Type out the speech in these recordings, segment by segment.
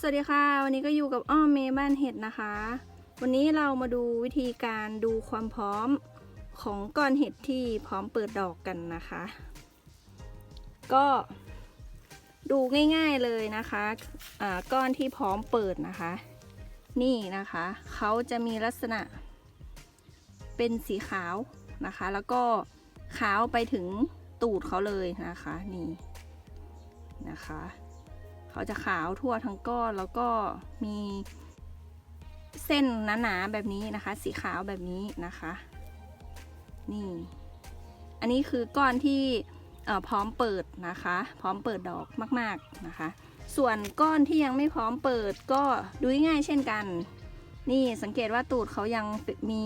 สวัสดีค่ะ วันนี้ก็อยู่กับอ้อมเมย์บ้านเห็ดนะคะ วันนี้เรามาดูวิธีการดูความพร้อมของก้อนเห็ดที่พร้อมเปิดดอกกันนะคะ ก็ดูง่ายๆเลยนะคะอ่าก้อนที่พร้อมเปิดนะคะ นี่นะคะเขาจะมีลักษณะ เป็นสีขาวนะคะ แล้วก็ขาวไปถึงตูดเขาเลยนะคะ นี่นะคะ เขาจะขาวทั่วทั้งก้อนแล้วก็มีเส้นหนาๆแบบนี้นะคะ สีขาวแบบนี้นะคะ นี่ อันนี้คือก้อนที่พร้อมเปิดนะคะ พร้อมเปิดดอกมาก ๆนะคะ ส่วนก้อนที่ยังไม่พร้อมเปิดก็ดูง่ายเช่นกัน นี่สังเกตว่าตูดเขายังมี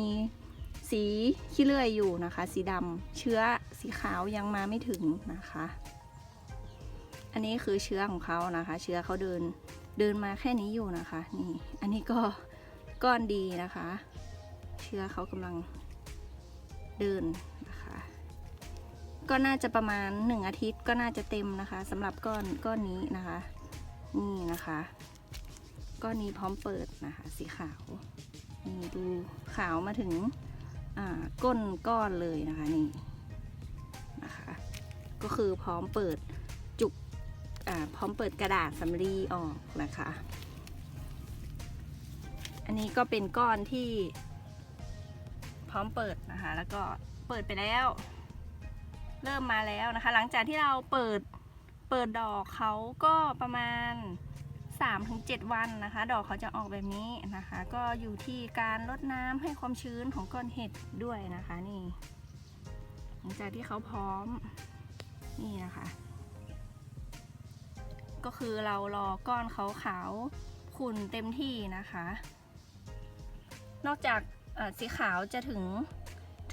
สีขี้เลื่อยอยู่นะคะ สีดำเชื้อสีขาวยังมาไม่ถึงนะคะ อันนี้คือเชื้อของเขานะคะ เชื้อเขาเดินเดินมาแค่นี้อยู่นะคะ นี่ อันนี้ก็ก้อนดีนะคะ เชื้อเขากำลังเดินนะคะ ก็น่าจะประมาณหนึ่งอาทิตย์ก็น่าจะเต็มนะคะสำหรับก้อนก้อนนี้นะคะ นี่นะคะ ก้อนนี้พร้อมเปิดนะคะ สีขาว นี่ดูขาวมาถึงอ่าก้นก้อนเลยนะคะนี่นะคะ ก็คือพร้อมเปิด พร้อมเปิดกระดาษสำลีออกนะคะ อันนี้ก็เป็นก้อนที่ พร้อมเปิดนะคะ แล้วก็เปิดไปแล้ว เริ่มมาแล้วนะคะ หลังจากที่เราเปิดเปิดดอกเขาก็ประมาณ 3-7 วันนะคะ ดอกเขาจะออกแบบนี้นะคะ ก็อยู่ที่การลดน้ำให้ความชื้นของก้อนเห็ดด้วยนะคะนี่ หลังจากที่เขาพร้อมนี่นะคะ ก็คือเรารอก้อนขาขาวขุ่นเต็มที่นะคะ นอกจากสีขาวจะถึง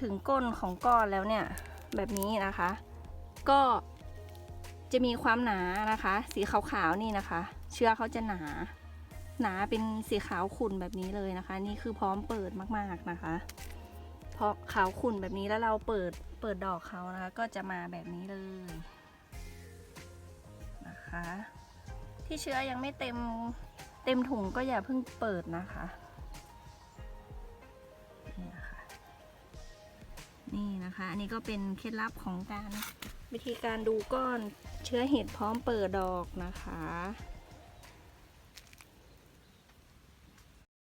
ถึงก้นของก้อนแล้วเนี่ยแบบนี้นะคะ ก็จะมีความหนานะคะ สีขาวๆนี่นะคะ เชื้อเขาจะหนา หนาเป็นสีขาวขุ่นแบบนี้เลยนะคะ นี่คือพร้อมเปิดมากๆนะคะเพราะขาวขุ่นแบบนี้แล้วเราเปิดเปิดดอกเขานะคะ ก็จะมาแบบนี้เลยนะคะ ที่เชื้อยังไม่เต็มเต็มถุงก็อย่าเพิ่งเปิดนะคะนี่นะคะนี่นะคะ อันนี้ก็เป็นเคล็ดลับของการวิธีการดูก้อนเชื้อเห็ดพร้อมเปิดดอกนะคะ